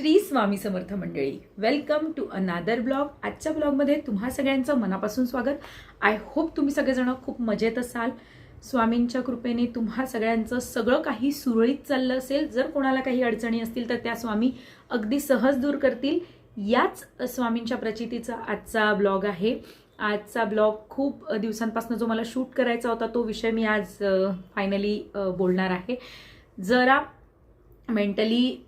श्री स्वामी समर्थ मंडळी welcome to another blog आजच्या ब्लॉगमध्ये तुम्हा सगळ्यांचं मनापासून स्वागत. आय होप तुम्ही सगळेजण खूप मजेत असाल. स्वामींच्या कृपेने तुम्हा सगळ्यांचं सगळं काही सुरळीत चाललं असेल. जर कोणाला काही अडचणी असतील तर त्या स्वामी अगदी सहज दूर करतील. याच स्वामींच्या प्रचितीचा आजचा ब्लॉग आहे. आजचा ब्लॉग खूप दिवसांपासून जो मला शूट करायचा होता तो विषय मी आज फायनली बोलणार आहे. जरा मेंटली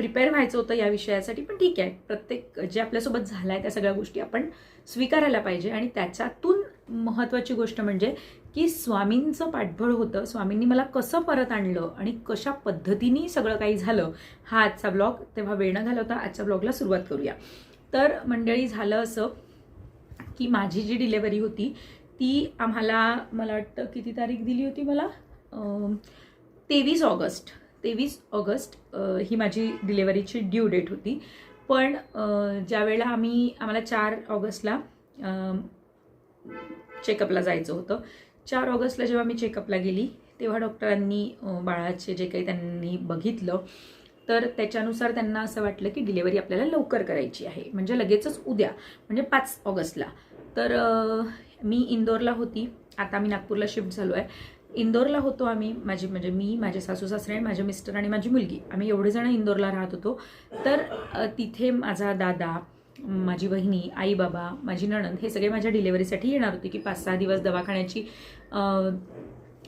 प्रिपेअर व्हायचं होतं या विषयासाठी पण ठीक आहे. प्रत्येक जे आपल्यासोबत झालं आहे त्या सगळ्या गोष्टी आपण स्वीकारायला पाहिजे आणि त्याच्यातून महत्त्वाची गोष्ट म्हणजे की स्वामींचं पाठबळ होतं स्वामींनी मला कसं परत आणलं आणि कशा पद्धतीने सगळं काही झालं हा आजचा ब्लॉग. तेव्हा वेळ न घालवता आजच्या ब्लॉगला सुरुवात करूया. तर मंडळी झालं असं की माझी जी डिलेवरी होती ती आम्हाला मला वाटतं किती तारीख दिली होती मला? तेवीस ऑगस्ट. तेवीस ऑगस्ट ही माझी डिलेवरीची ड्यू डेट होती. पण ज्यावेळेला आम्ही आम्हाला चार ऑगस्टला चेकअपला जायचं होतं चार ऑगस्टला जेव्हा मी चेकअपला गेली तेव्हा डॉक्टरांनी बाळाचे जे काही त्यांनी बघितलं तर त्याच्यानुसार त्यांना असं वाटलं की डिलेवरी आपल्याला लवकर करायची आहे. म्हणजे लगेचच उद्या म्हणजे पाच ऑगस्टला. तर मी इंदोरला होती. आता मी नागपूरला शिफ्ट झालो आहे. इंदोरला होतो आम्ही. माझी म्हणजे मी माझे सासू सासरे आणि माझे मिस्टर आणि माझी मुलगी. आम्ही एवढे जण इंदोरला राहत होतो. तर तिथे माझा दादा माझी बहिणी आई बाबा माझी नणंद हे सगळे माझ्या डिलेवरीसाठी येणार होते की पाच सहा दिवस दवाखान्याची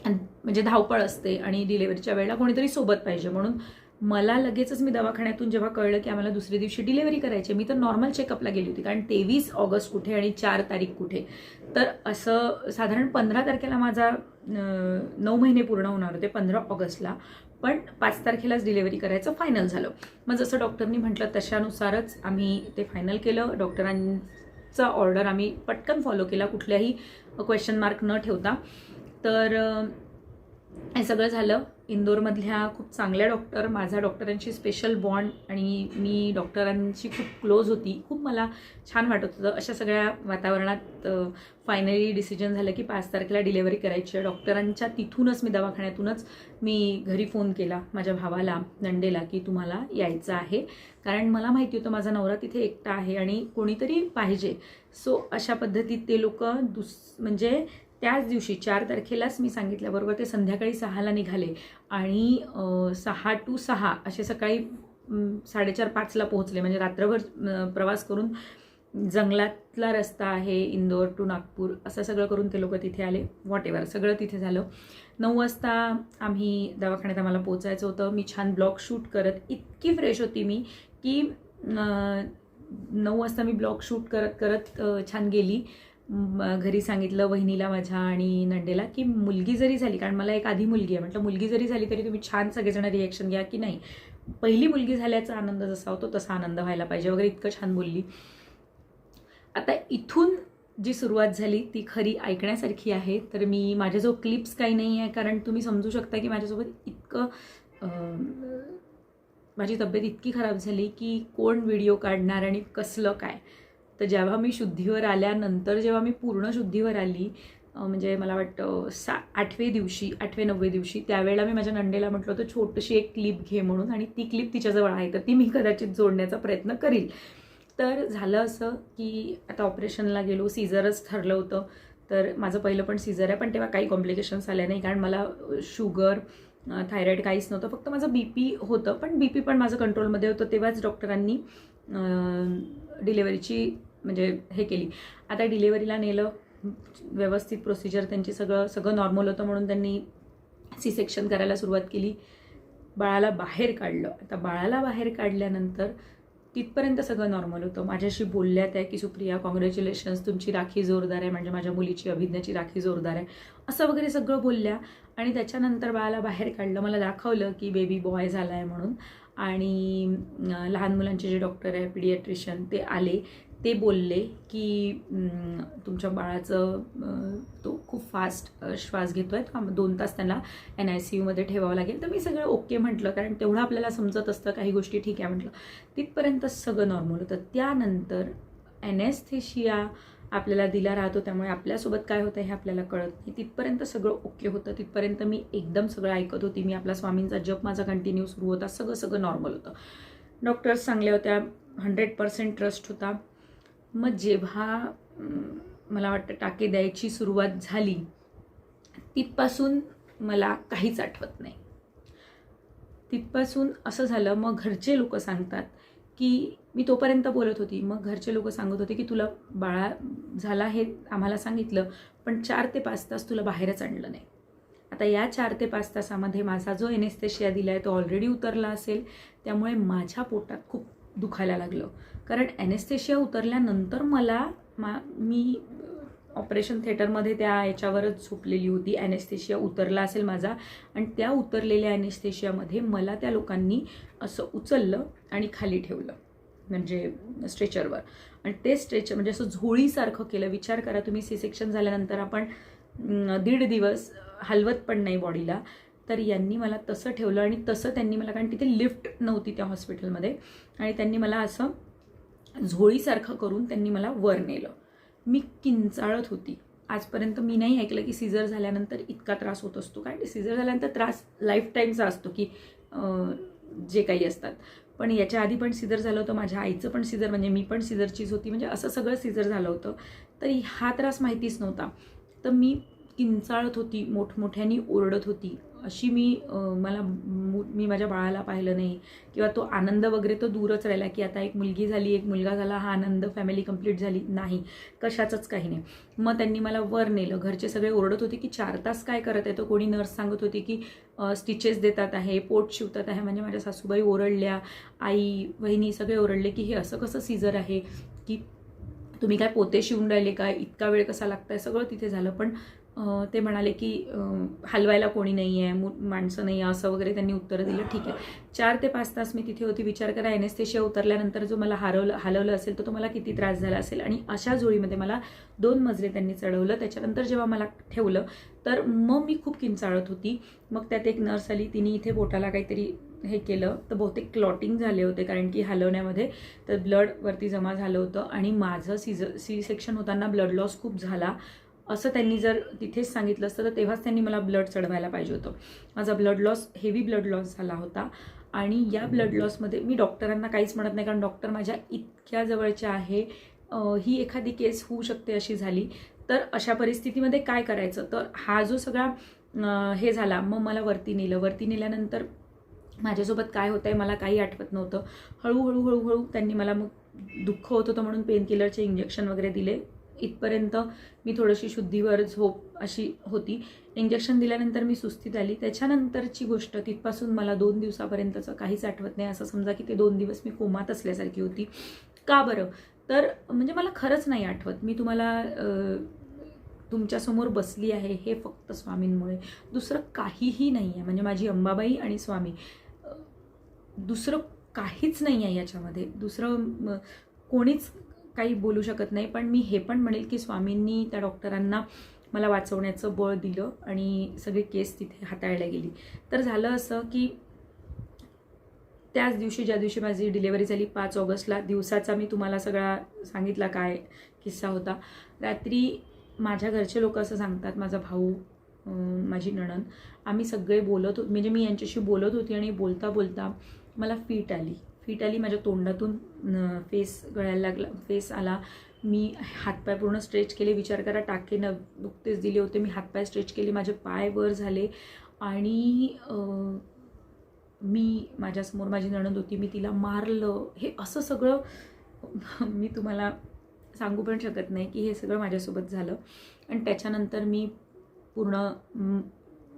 म्हणजे धावपळ असते आणि डिलेवरीच्या वेळेला कोणीतरी सोबत पाहिजे. म्हणून मला लगेचच मी दवाखान्यातून जेव्हा कळलं की आम्हाला दुसऱ्या दिवशी डिलेवरी करायची मी तर नॉर्मल चेकअपला गेली होती कारण तेवीस ऑगस्ट कुठे आणि चार तारीख कुठे. तर असं साधारण पंधरा तारखेला माझा नऊ महिने पूर्ण होणार होते पंधरा ऑगस्टला. पण पाच तारखेलाच डिलेवरी करायचं फायनल झालं. मग जसं डॉक्टरनी म्हटलं तशानुसारच आम्ही ते फायनल केलं. डॉक्टरांचा ऑर्डर आम्ही पटकन फॉलो केला कुठल्याही क्वेश्चन मार्क न ठेवता. तर हे सगळं झालं. इंदोरमधल्या खूप चांगल्या डॉक्टर माझा डॉक्टरांशी स्पेशल बॉन्ड आणि मी डॉक्टरांशी खूप क्लोज होती. खूप मला छान वाटत होतं. अशा सगळ्या वातावरणात फायनली डिसिजन झालं की पाच तारखेला डिलेवरी करायची आहे. डॉक्टरांच्या तिथूनच मी दवाखान्यातूनच मी घरी फोन केला माझ्या भावाला नंडेला की तुम्हाला यायचं आहे. कारण मला माहिती होतं माझा नवरा तिथे एकटा आहे आणि कोणीतरी पाहिजे. सो अशा पद्धतीत ते लोक दुस म्हणजे त्याच दिवशी चार तारखेलाच मी सांगितल्याबरोबर ते संध्याकाळी सहाला निघाले आणि सहा टू सहा असे सकाळी साडेचार पाचला पोहोचले. म्हणजे रात्रभर प्रवास करून जंगलातला रस्ता आहे इंदोर टू नागपूर असं सगळं करून ते लोक तिथे आले. व्हॉट एवर सगळं तिथे झालं. नऊ वाजता आम्ही दवाखान्यात आम्हाला पोचायचं होतं. मी छान ब्लॉग शूट करत इतकी फ्रेश होती मी की नऊ वाजता मी ब्लॉग शूट करत करत छान गेली. घरी सांगितलं वहिनीला माझ्या आणि नंडेला की मुलगी जरी झाली कारण मला एक आधी मुलगी आहे म्हटलं मुलगी जरी झाली तरी तुम्ही छान सगळेजण रिॲक्शन घ्या की नाही. पहिली मुलगी झाल्याचा आनंद जसा होतो तसा आनंद व्हायला पाहिजे. वगैरे इतकं छान बोलली. आता इथून जी सुरुवात झाली ती खरी ऐकण्यासारखी आहे. तर मी माझ्याजवळ क्लिप्स काही नाही आहे कारण तुम्ही समजू शकता की माझ्यासोबत इतकं माझी तब्येत इतकी खराब झाली की कोण व्हिडिओ काढणार आणि कसलं काय. तर जेव्हा मी शुद्धीवर आल्यानंतर जेव्हा मी पूर्ण शुद्धीवर आली म्हणजे मला वाटतं सा आठवे दिवशी आठवे नववे दिवशी त्यावेळेला मी माझ्या नंडेला म्हटलं होतं छोटीशी एक क्लिप घे म्हणून आणि ती क्लिप तिच्याजवळ आहे तर ती मी कदाचित जोडण्याचा प्रयत्न करील. तर झालं असं की आता ऑपरेशनला गेलो सीझरच ठरलं होतं. तर माझं पहिलं पण सीझर आहे पण तेव्हा काही कॉम्प्लिकेशन्स आल्या नाही कारण मला शुगर थायरॉईड काहीच नव्हतं फक्त माझं बी पी होतं. पण बी पी पण माझं कंट्रोलमध्ये होतं तेव्हाच डॉक्टरांनी डिलेवरीची म्हणजे हे केली. आता डिलेवरीला नेलं व्यवस्थित प्रोसिजर त्यांची सगळं सगळं नॉर्मल होतं म्हणून त्यांनी सी सेक्शन करायला सुरुवात केली. बाळाला बाहेर काढलं. आता बाळाला बाहेर काढल्यानंतर तिथपर्यंत सगळं नॉर्मल होतं. माझ्याशी बोलल्या त्या की सुप्रिया कॉंग्रॅच्युलेशन्स तुमची राखी जोरदार आहे. म्हणजे माझ्या मुलीची अभिज्ञाची राखी जोरदार आहे. असं वगैरे सगळं बोलल्या. आणि त्याच्यानंतर बाळाला बाहेर काढलं. मला दाखवलं की बेबी बॉय झाला आहे म्हणून. आणि लहान मुलांचे जे डॉक्टर आहे पिडियाट्रिशियन ते आले. ते बोलले की तुमच्या बाळाचं तो खूप फास्ट श्वास घेतो आहे दोन तास त्यांना एन आय सी यूमध्ये ठेवावं लागेल. तर मी सगळं ओके म्हटलं कारण तेवढं आपल्याला समजत असतं काही गोष्टी ठीक आहे म्हटलं. तिथपर्यंत सगळं नॉर्मल होतं. त्यानंतर ॲनेस्थेशिया आपल्याला दिला राहतो त्यामुळे आपल्यासोबत काय होतं हे आपल्याला कळत नाही. तिथपर्यंत सगळं ओके होतं. तिथपर्यंत मी एकदम सगळं ऐकत होती. मी आपला स्वामींचा जप माझा कंटिन्यू सुरू होता. सगळं सगळं नॉर्मल होतं. डॉक्टर्स चांगल्या होत्या हंड्रेड पर्सेंट ट्रस्ट होता. मग जेव्हा मला वाटतं टाके द्यायची सुरुवात झाली तिथपासून मला काहीच आठवत नाही. तिथपासून असं झालं मग घरचे लोक सांगतात की मी तोपर्यंत बोलत होती. मग घरचे लोक सांगत होते की तुला बाळा झाला हे आम्हाला सांगितलं पण चार ते पाच तास तुला बाहेरच आणलं नाही. आता या चार ते पाच तासामध्ये माझा जो एनेस्थेशिया दिला आहे तो ऑलरेडी उतरला असेल. त्यामुळे माझ्या पोटात खूप दुखायला लागलं. कारण ॲनेस्थेशिया उतरल्यानंतर मला मा मी ऑपरेशन थिएटरमध्ये त्या याच्यावरच झोपलेली होती. ॲनेस्थेशिया उतरला असेल माझा. आणि त्या उतरलेल्या ॲनेस्थेशियामध्ये मला त्या लोकांनी असं उचललं आणि खाली ठेवलं. म्हणजे स्ट्रेचरवर. आणि ते स्ट्रेचर म्हणजे असं झोळीसारखं केलं. विचार करा तुम्ही सी सेक्शन झाल्यानंतर आपण दीड दिवस हलवत पण नाही बॉडीला तर यांनी मला तसं ठेवलं आणि तसं त्यांनी मला कारण तिथे लिफ्ट नव्हती त्या हॉस्पिटलमध्ये आणि त्यांनी मला असं झोळीसारखं करून त्यांनी मला वर नेलं. मी किंचाळत होती. आजपर्यंत मी नाही ऐकलं की सिझर झाल्यानंतर इतका त्रास होत असतो. कारण सिझर झाल्यानंतर त्रास लाईफ टाईमचा असतो की जे काही असतात. पण याच्या आधी पण सिझर झालं होतं. माझ्या आईचं पण सिझर म्हणजे मी पण सिझरचीच होती. म्हणजे असं सगळं सिझर झालं होतं. तर हा त्रास माहितीच नव्हता. तर मी किंचाळत होती मोठमोठ्याने ओरडत होती. अशी मी मला मु- मी माझ्या बाळाला पाहिलं नाही. किंवा तो आनंद वगैरे तो दूरच राहिला की आता एक मुलगी झाली एक मुलगा झाला हा आनंद फॅमिली कंप्लीट झाली नाही. कशाचंच काही नाही. मग त्यांनी मला वर नेलं. घरचे सगळे ओरडत होते की चार तास काय करत आहे? तर कोणी नर्स सांगत होती की स्टिचेस देतात आहे पोट शिवतात आहे. म्हणजे माझ्या सासूबाई ओरडल्या आई वहिनी सगळे ओरडले की हे असं कसं सीझर आहे? की तुम्ही काय पोते शिवून राहिले काय इतका वेळ कसा लागताय? सगळं तिथे झालं. पण ते म्हणाले की हलवायला कोणी नाही आहे माणसं नाही आहे असं वगैरे त्यांनी उत्तरं दिलं. ठीक आहे. चार ते पाच तास मी तिथे होती. विचार करा एनेस्थेशिया उतरल्यानंतर जो मला हरवलं हलवलं असेल तर तो मला किती त्रास झाला असेल? आणि अशा जोळीमध्ये मला दोन मजले त्यांनी चढवलं. त्याच्यानंतर जेव्हा मला ठेवलं तर मग मी खूप किंचाळत होती. मग त्यात एक नर्स आली. तिने इथे बोटाला काहीतरी हे केलं. तर बहुतेक क्लॉटिंग झाले होते कारण की हलवण्यामध्ये तर ब्लड वरती जमा झालं होतं. आणि माझं सीझर सी सेक्शन होताना ब्लड लॉस खूप झाला. असं त्यांनी जर तिथेच सांगितलं असतं तर तेव्हाच त्यांनी मला ब्लड चढवायला पाहिजे होतं. माझा blood loss heavy blood loss झाला होता. आणि या ब्लड लॉसमध्ये मी डॉक्टरांना काहीच म्हणत नाही कारण डॉक्टर माझ्या इतक्या जवळच्या आहे. ही एखादी केस होऊ शकते अशी झाली. तर अशा परिस्थितीमध्ये काय करायचं? तर हा जो सगळा हे झाला मग मला वरती नेलं. वरती नेल्यानंतर माझ्यासोबत काय होतं आहे मला काही आठवत नव्हतं. हळूहळू हळूहळू त्यांनी मला मग दुःख होत होतं म्हणून पेन किलरचे इंजेक्शन वगैरे दिले. इथपर्यंत मी थोडीशी शुद्धीवर झोप अशी होती. इंजेक्शन दिल्यानंतर मी सुस्तीत आली. त्याच्यानंतरची गोष्ट तिथपासून मला दोन दिवसापर्यंतचं काहीच आठवत नाही. असं समजा की ते दोन दिवस मी कोमात असल्यासारखी होती. का बरं? तर म्हणजे मला खरंच नाही आठवत. मी तुम्हाला तुमच्यासमोर बसली आहे हे फक्त स्वामींमुळे. दुसरं काहीही नाही आहे म्हणजे माझी अंबाबाई आणि स्वामी. दुसरं काहीच नाही आहे याच्यामध्ये. दुसरं कोणीच काही बोलू शकत नाही. पण मी हे पण म्हणेल की स्वामींनी त्या डॉक्टरांना मला वाचवण्याचं बळ दिलं आणि सगळी केस तिथे हाताळल्या गेली. तर झालं असं की त्याच दिवशी ज्या दिवशी माझी डिलेवरी झाली पाच ऑगस्टला दिवसाचा मी तुम्हाला सगळा सांगितला काय किस्सा होता. रात्री माझ्या घरचे लोक असं सांगतात माझा भाऊ माझी नणन आम्ही सगळे बोलत होत म्हणजे मी यांच्याशी बोलत होती आणि बोलता बोलता मला फीट आली. फिट आली माझ्या तोंडातून फेस गळायला लागला फेस आला. मी हातपाय पूर्ण स्ट्रेच केले. विचार करा टाके न नुकतेच दिले होते. मी हातपाय स्ट्रेच केले. माझे पाय वर झाले. आणि मी माझ्यासमोर माझी नणंद होती. मी तिला मारलं. हे असं सगळं मी तुम्हाला सांगू पण शकत नाही की हे सगळं माझ्यासोबत झालं. आणि त्याच्यानंतर मी पूर्ण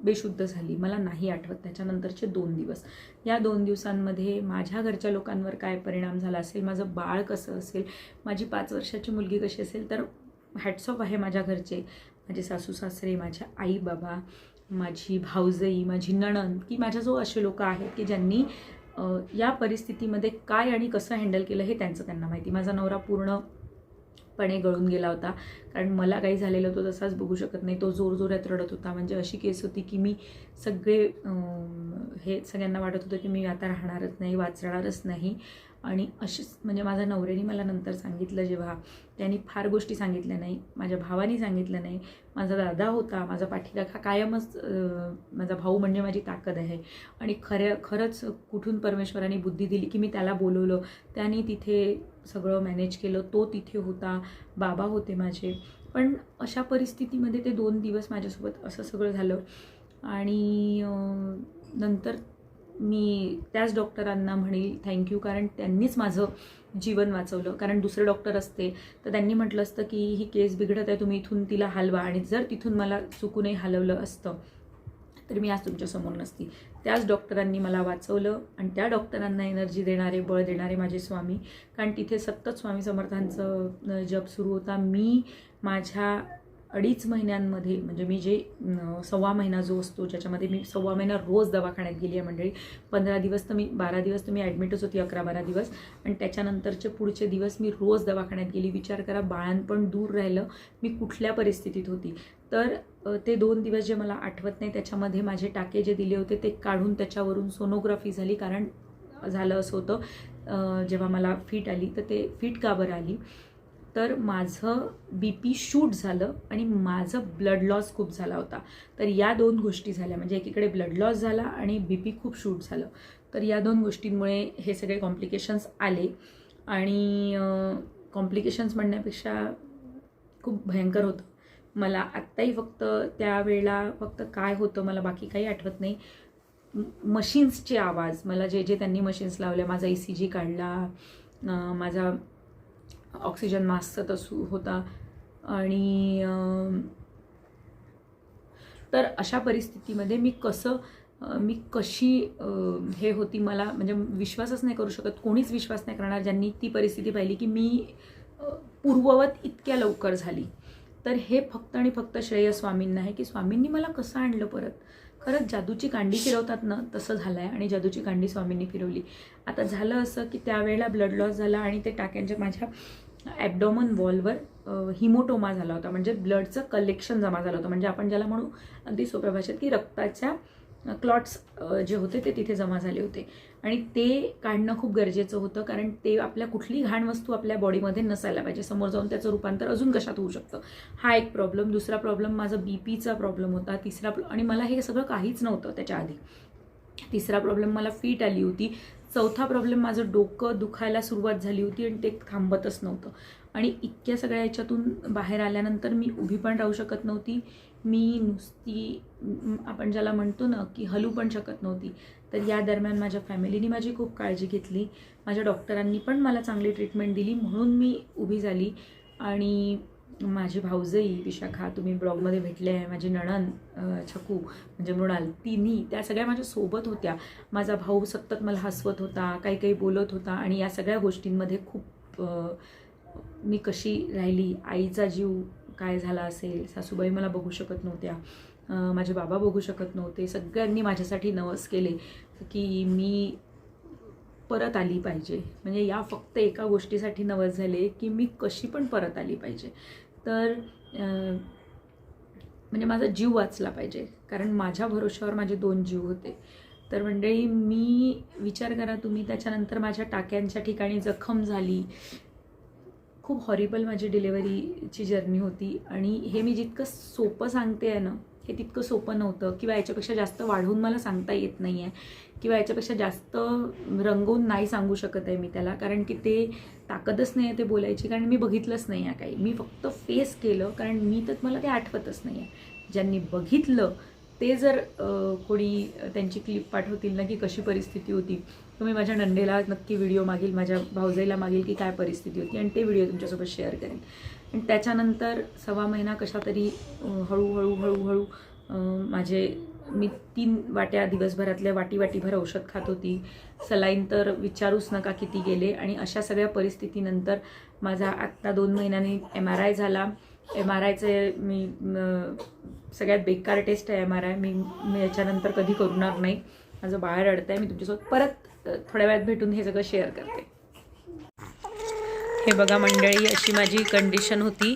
बेशुद्ध झाली. मला नाही आठवत त्याच्यानंतरचे दोन दिवस. या दोन दिवसांमध्ये माझ्या घरच्या लोकांवर काय परिणाम झाला असेल माझं बाळ कसं असेल माझी पाच वर्षाची मुलगी कशी असेल तर हॅट्स ऑफ आहे माझ्या घरचे. माझे सासू सासरे माझ्या आई बाबा माझी भाऊजई माझी नणंद की माझ्या जो असे लोक आहेत की ज्यांनी या परिस्थितीमध्ये काय आणि कसं हँडल केलं हे त्यांचं त्यांना माहिती. माझा नवरा पूर्ण पणे गळून गेला होता. कारण मला काही झालेलं तो तसाच बघू शकत नाही. तो जोर जोरात रडत होता. म्हणजे अशी केस होती की मी सगळे हे सगळ्यांना वाटत होतं की मी आता राहणारच नाही वाचणारच नाही. आणि अशीच म्हणजे माझ्या नवऱ्याने मला नंतर सांगितलं जेव्हा त्यांनी फार गोष्टी सांगितल्या नाही माझ्या भावाने सांगितलं नाही माझा दादा होता माझा पाठीराखा कायमच माझा भाऊ म्हणजे माझी ताकद आहे. आणि खऱ्या खरंच कुठून परमेश्वराने बुद्धी दिली की मी त्याला बोलवलं त्याने तिथे सगळं मॅनेज केलं तो तिथे होता बाबा होते माझे. पण अशा परिस्थितीमध्ये ते दोन दिवस माझ्यासोबत असं सगळं झालं. आणि नंतर मी त्याच डॉक्टरांना म्हणेल थँक्यू कारण त्यांनीच माझं जीवन वाचवलं. कारण दुसरे डॉक्टर असते तर त्यांनी म्हटलं असतं की ही केस बिघडत आहे तुम्ही इथून तिला हलवा. आणि जर तिथून मला चुकूनही हलवलं असतं तर मी आज तुमच्यासमोर नसती. त्याच डॉक्टरांनी मला वाचवलं आणि त्या डॉक्टरांना एनर्जी देणारे बळ देणारे माझे स्वामी. कारण तिथे सतत स्वामी समर्थांचं जप सुरू होता. मी माझ्या अडीच महिन्यांमध्ये म्हणजे मी जे सव्वा महिना जो असतो ज्याच्यामध्ये मी सव्वा महिना रोज दवाखान्यात गेली आहे मंडळी पंधरा दिवस तर मी बारा दिवस तर मी ॲडमिटच होती अकरा बारा दिवस. आणि त्याच्यानंतरचे पुढचे दिवस मी रोज दवाखान्यात गेली. विचार करा बाळांपण दूर राहिलं मी कुठल्या परिस्थितीत होती. तर ते दोन दिवस जे मला आठवत नाही त्याच्यामध्ये माझे टाके जे दिले होते ते काढून त्याच्यावरून सोनोग्राफी झाली. कारण झालं असं होतं जेव्हा मला फिट आली तर ते फिट का बरं आली? तर माझं बी पी शूट झालं आणि माझं ब्लड लॉस खूप झाला होता. तर या दोन गोष्टी झाल्या. म्हणजे एकीकडे ब्लड लॉस झाला आणि बी पी खूप शूट झालं. तर या दोन गोष्टींमुळे हे सगळे कॉम्प्लिकेशन्स आले. आणि कॉम्प्लिकेशन्स म्हणण्यापेक्षा खूप भयंकर होतं. मला आत्ताही फक्त त्यावेळेला फक्त काय होतं मला बाकी काही आठवत नाही. मशीन्सचे आवाज. मला जे जे त्यांनी मशीन्स लावल्या माझा ई सी जी काढला माझा ऑक्सिजन मास्कचा तसू होता. आणि तर अशा परिस्थितीमध्ये मी कसं मी कशी हे होती मला म्हणजे विश्वासच नाही करू शकत कोणीच विश्वास नाही करणार ज्यांनी ती परिस्थिती पाहिली की मी पूर्ववत इतक्या लवकर झाली. तर हे फक्त आणि फक्त श्रेय स्वामींना आहे की स्वामींनी मला कसं आणलं परत? खरंच जादूची कांडी फिरवतात ना तसं झालं आहे आणि जादूची कांडी स्वामींनी फिरवली. आता झालं असं की त्यावेळेला ब्लड लॉस झाला आणि ते टाक्यांच्या माझ्या ॲबडॉमन वॉलवर हिमोटोमा झाला होता. म्हणजे ब्लडचं कलेक्शन जमा झालं होतं. म्हणजे आपण ज्याला म्हणू अगदी सोप्या भाषेत की रक्ताच्या क्लॉट्स जे होते ते तिथे जमा झाले होते. आणि ते काढणं खूप गरजेचं होतं कारण ते आपल्या कुठली घाण वस्तू आपल्या बॉडीमध्ये नसायला पाहिजे. समोर जाऊन त्याचं रूपांतर अजून कशात होऊ शकतं? हा एक प्रॉब्लेम दुसरा प्रॉब्लेम माझा बी पीचा प्रॉब्लेम होता. तिसरा आणि मला हे सगळं काहीच नव्हतं त्याच्या आधी. तिसरा प्रॉब्लेम मला फीट आली होती. चौथा प्रॉब्लेम माझं डोकं दुखायला सुरुवात झाली होती आणि ते थांबतच नव्हतं. आणि इतक्या सगळ्या याच्यातून बाहेर आल्यानंतर मी उभी पण राहू शकत नव्हती. मी नुसती आपण ज्याला म्हणतो ना की हलू पण शकत नव्हती. तर या दरम्यान माझ्या फॅमिलीने माझी खूप काळजी घेतली. माझ्या डॉक्टरांनी पण मला चांगली ट्रीटमेंट दिली. म्हणून मी उभी झाली. आणि माझी भाऊजई विशाखा तुम्ही ब्लॉगमध्ये भेटले आहे. माझी नणन छकू म्हणजे मृणाल तिन्ही त्या सगळ्या माझ्या सोबत होत्या. माझा भाऊ सतत मला हसवत होता काही काही बोलत होता आणि या सगळ्या गोष्टींमध्ये खूप मी कशी राहिली आईचा जीव काय झाला असेल सासूबाई मला बघू शकत नव्हत्या माझे बाबा बघू शकत नव्हते सगळ्यांनी माझ्यासाठी नवस केले की मी परत आली पाहिजे. म्हणजे या फक्त एका गोष्टीसाठी नवस झाले की मी कशी पण परत आली पाहिजे. तर म्हणजे माझा जीव वाचला पाहिजे. कारण माझ्या भरोश्यावर माझे दोन जीव होते. तर मंडळी मी विचार करा तुम्ही त्याच्यानंतर माझ्या टाक्यांच्या ठिकाणी जखम झाली. खूप हॉरिबल माझी डिलेवरीची जर्नी होती. आणि हे मी जितकं सोपं सांगते आहे ना हे तितकं सोपं नव्हतं. किंवा याच्यापेक्षा जास्त वाढवून मला सांगता येत नाही आहे किंवा याच्यापेक्षा जास्त रंगवून नाही सांगू शकत आहे मी त्याला. कारण की ते ताकदच नाही आहे ते बोलायची कारण मी बघितलंच नाही आहे काही. मी फक्त फेस केलं कारण मी तर मला ते आठवतच नाही आहे ज्यांनी बघितलं ते जर कोणी त्यांची क्लिप पाठवतील ना की कशी परिस्थिती होती तुम्ही माझ्या नंदेला नक्की व्हिडिओ मागील माझ्या भाऊजाईला मागील की काय परिस्थिती होती आणि ते व्हिडिओ तुमच्यासोबत शेअर करेन. आणि त्याच्यानंतर सव्वा महिना कशा तरी हळूहळू हळूहळू माझे मी तीन वाट्या दिवसभरातल्या वाटी वाटीभर औषध खात होती. सलाईन तर विचारूच नका किती गेले आणि अशा सगळ्या परिस्थितीनंतर माझा आत्ता दोन महिन्यांनी एम आर आय झाला. एम आर आयचे मी सगळ्यात बेकार टेस्ट आहे एम आर आय मी मी याच्यानंतर कधी करणार नाही. माझं बाळ रडतं आहे मी तुमच्यासोबत परत थोड्या वेळात भेटून हे सगळं शेअर करते. हे बघा मंडळी अशी माझी कंडिशन होती.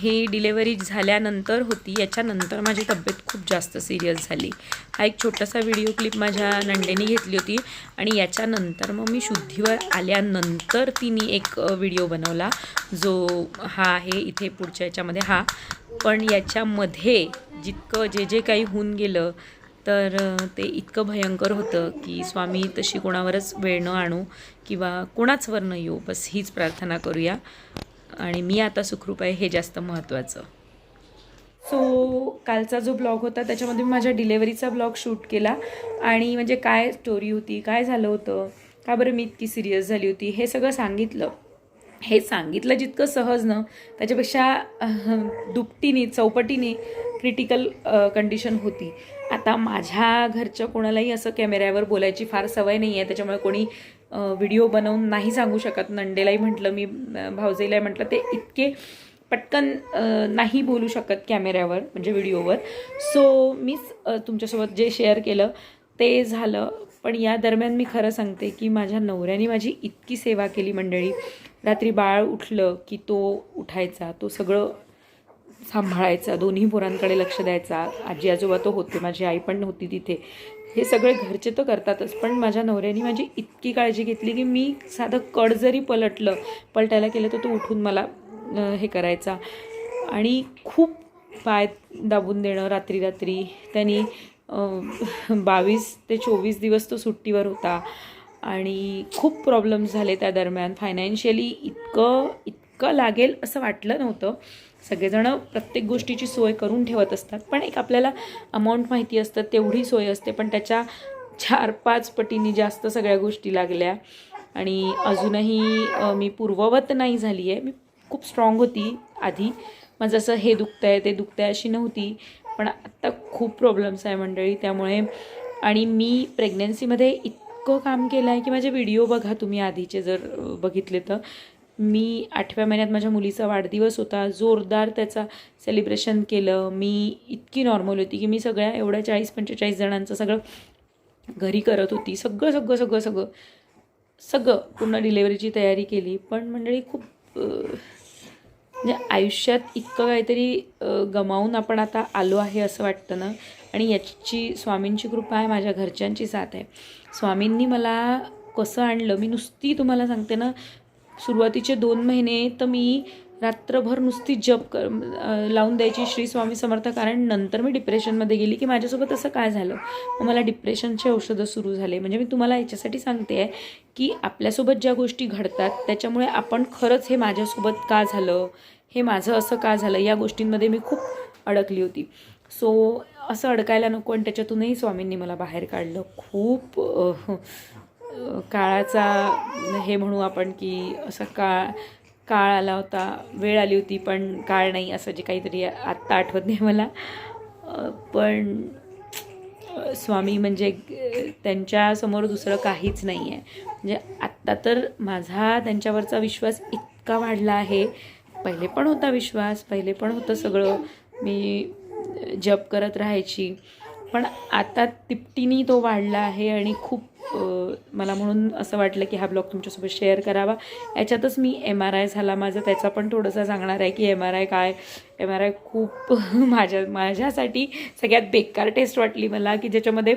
ही डिलेवरी झाल्यानंतर होती. याच्यानंतर माझी तब्येत खूप जास्त सिरियस झाली. हा एक छोटासा व्हिडिओ क्लिप माझ्या नंडेने घेतली होती आणि याच्यानंतर मग मी शुद्धीवर आल्यानंतर तिने एक व्हिडिओ बनवला. जो हा आहे इथे पुढच्या याच्यामध्ये हा. पण याच्यामध्ये जितकं जे जे काही होऊन गेलं तर ते इतकं भयंकर होतं की स्वामी तशी कोणावरच वेळ न आणू किंवा कोणाचवर न येऊ. बस हीच प्रार्थना करूया. आणि मी आता सुखरूप आहे हे जास्त महत्त्वाचं. सो कालचा जो ब्लॉग होता त्याच्यामध्ये मी माझ्या डिलेवरीचा ब्लॉग शूट केला. आणि म्हणजे काय स्टोरी होती काय झालं होतं का बरं मी इतकी सिरियस झाली होती हे सगळं सांगितलं. हे सांगितलं जितकं सहज ना त्याच्यापेक्षा दुपटीने चौपटीने क्रिटिकल कंडिशन होती. आता माझ्या घरच्या कोणालाही असं कॅमेऱ्यावर बोलायची फार सवय नाही आहे त्याच्यामुळे कोणी व्हिडिओ बनवून नाही सांगू शकत. नंडेलाही म्हटलं मी अं, म्हटलं ते इतके पटकन नाही बोलू शकत कॅमेऱ्यावर म्हणजे व्हिडिओवर. सो मीच तुमच्यासोबत जे शेअर केलं ते झालं. पण या दरम्यान मी खरं सांगते की माझ्या नवऱ्याने माझी इतकी सेवा केली मंडळी. रात्री बाळ उठलं की तो उठायचा तो सगळं सांभाळायचा दोन्ही पोरांकडे लक्ष द्यायचा. आजी आजोबा तो होते माझी आई पण होती तिथे. हे सगळे घरचे तर करतातच पण माझ्या नवऱ्याने माझी इतकी काळजी घेतली की मी साधं कड जरी पलटलं पलटायला केलं तर तो उठून मला हे करायचा. आणि खूप पाय दाबून देणं रात्री रात्री त्यांनी बावीस ते चोवीस दिवस तो सुट्टीवर होता. आणि खूप प्रॉब्लेम्स झाले त्या दरम्यान. फायनान्शियली इतकं इतकं लागेल असं वाटलं नव्हतं. सगळेजणं प्रत्येक गोष्टीची सोय करून ठेवत असतात. पण एक आपल्याला अमाऊंट माहिती असतं तेवढी सोय असते. पण त्याच्या चार पाच पटीने जास्त सगळ्या गोष्टी लागल्या. आणि अजूनही मी पूर्ववत नाही झाली आहे मी खूप स्ट्रॉंग होती आधी. माझं असं हे दुखतं आहे ते दुखतं आहे अशी नव्हती. पण आत्ता खूप प्रॉब्लेम्स आहे मंडळी. त्यामुळे आणि मी प्रेग्नन्सीमध्ये इतकं काम केलं आहे की माझे व्हिडिओ बघा तुम्ही आधीचे जर बघितले तर. मी आठव्या महिन्यात माझ्या मुलीचा वाढदिवस होता. जोरदार त्याचा सेलिब्रेशन केलं. मी इतकी नॉर्मल होती की मी सगळ्या एवढ्या चाळीस पंचेचाळीस जणांचं सगळं घरी करत होती. सगळं सगळं सगळं सगळं सगळं पूर्ण डिलेवरीची तयारी केली. पण मंडळी खूप म्हणजे आयुष्यात इतकं काहीतरी गमावून आपण आता आलो आहे असं वाटतं ना? आणि याची स्वामींची कृपा आहे माझ्या घरच्यांची साथ आहे. स्वामींनी मला कसं आणलं? मी नुसती तुम्हाला सांगते ना सुरुवातीचे दोन महिने तर मी रात्रभर नुसती जप कर लावून द्यायची श्री स्वामी समर्थ. कारण नंतर मी डिप्रेशनमध्ये गेली की माझ्यासोबत असं काय झालं? मग मला डिप्रेशनचे औषधं सुरू झाले. म्हणजे मी तुम्हाला याच्यासाठी सांगते आहे की आपल्यासोबत ज्या गोष्टी घडतात त्याच्यामुळे आपण खरंच हे माझ्यासोबत का झालं? हे माझं असं का झालं? या गोष्टींमध्ये मी खूप अडकली होती. सो असं अडकायला नको आणि त्याच्यातूनही स्वामींनी मला बाहेर काढलं. खूप काळाचा हे म्हणू आपण की असं काळ काळ आला होता वेळ आली होती पण काळ नाही असं जे काहीतरी आत्ता आठवत नाही मला. पण स्वामी म्हणजे त्यांच्यासमोर दुसरं काहीच नाही आहे म्हणजे आत्ता तर माझा त्यांच्यावरचा विश्वास इतका वाढला आहे. पहिले पण होता विश्वास पहिले पण होतं सगळं. मी जप करत राहायची. पण आता तिपटीने तो वाढला आहे आणि खूप मला म्हणून असं वाटलं की हा ब्लॉग तुमच्यासोबत शेअर करावा. याच्यातच मी एम आर आय झाला माझा. त्याचा पण थोडंसं सांगणार आहे की एम आर आय काय? एम आर आय खूप माझ्या माझ्यासाठी सगळ्यात बेकार टेस्ट वाटली मला की ज्याच्यामध्ये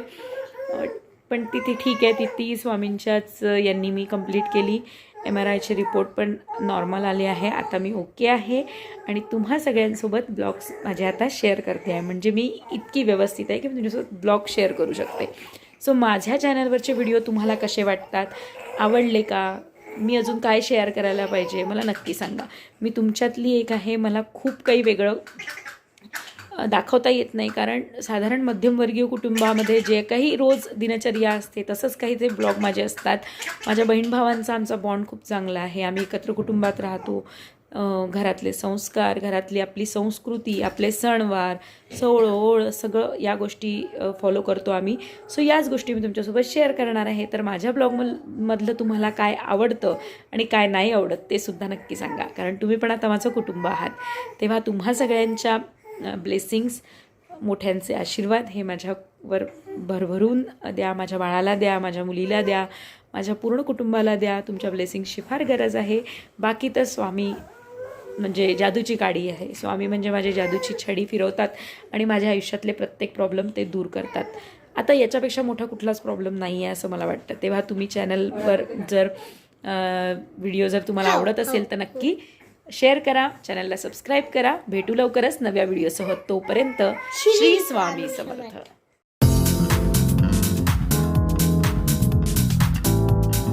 पण तिथे ठीक आहे. तिथे स्वामींच्याच यांनी मी कंप्लीट केली. एम आर आयचे रिपोर्ट पण नॉर्मल आले आहे. आता मी ओके आहे. आणि तुम्हा सगळ्यांसोबत ब्लॉग्स माझे आता शेअर करते आहे. म्हणजे मी इतकी व्यवस्थित आहे की मी तुमच्यासोबत ब्लॉग शेअर करू शकते. सो माझ्या चॅनलवरचे व्हिडिओ तुम्हाला कसे वाटतात? आवडले का? मी अजून काय शेअर करायला पाहिजे? मला नक्की सांगा. मी तुमच्यातली एक आहे. मला खूप काही वेगळं दाखवता येत नाही कारण साधारण मध्यमवर्गीय कुटुंबामध्ये जे काही रोज दिनचर्या असते तसंच काही ते ब्लॉग माझे असतात. माझ्या बहीण भावांचा आमचा बॉन्ड खूप चांगला आहे. आम्ही एकत्र कुटुंबात राहतो. घरातले संस्कार घरातली आपली संस्कृती आपले सणवार सोहळं सगळं या गोष्टी फॉलो करतो आम्ही. सो याच गोष्टी मी तुमच्यासोबत शेअर करणार आहे. तर माझ्या ब्लॉगमधलं तुम्हाला काय आवडतं आणि काय नाही आवडत ते सुद्धा नक्की सांगा. कारण तुम्ही पण आता माझं कुटुंब आहात. तेव्हा तुम्हा सगळ्यांच्या ब्लेसिंग्स मोठ्यांचे आशीर्वाद हे माझ्यावर भरभरून द्या माझ्या बाळाला द्या माझ्या मुलीला द्या माझ्या पूर्ण कुटुंबाला द्या. तुमच्या ब्लेसिंगची फार गरज आहे. बाकी तर स्वामी म्हणजे जादूची काडी आहे. स्वामी म्हणजे माझी जादूची छडी फिरवतात आणि माझ्या आयुष्यातले प्रत्येक प्रॉब्लेम ते दूर करतात. आता याच्यापेक्षा मोठा कुठलाच प्रॉब्लेम नाही आहे असं मला वाटतं. तेव्हा तुम्ही चॅनलवर जर व्हिडिओ जर तुम्हाला आवडत असेल तर नक्की शेअर करा चॅनलला सबस्क्राईब करा. भेटू लवकरच नव्या व्हिडिओसह तोपर्यंत श्री स्वामी समर्थ.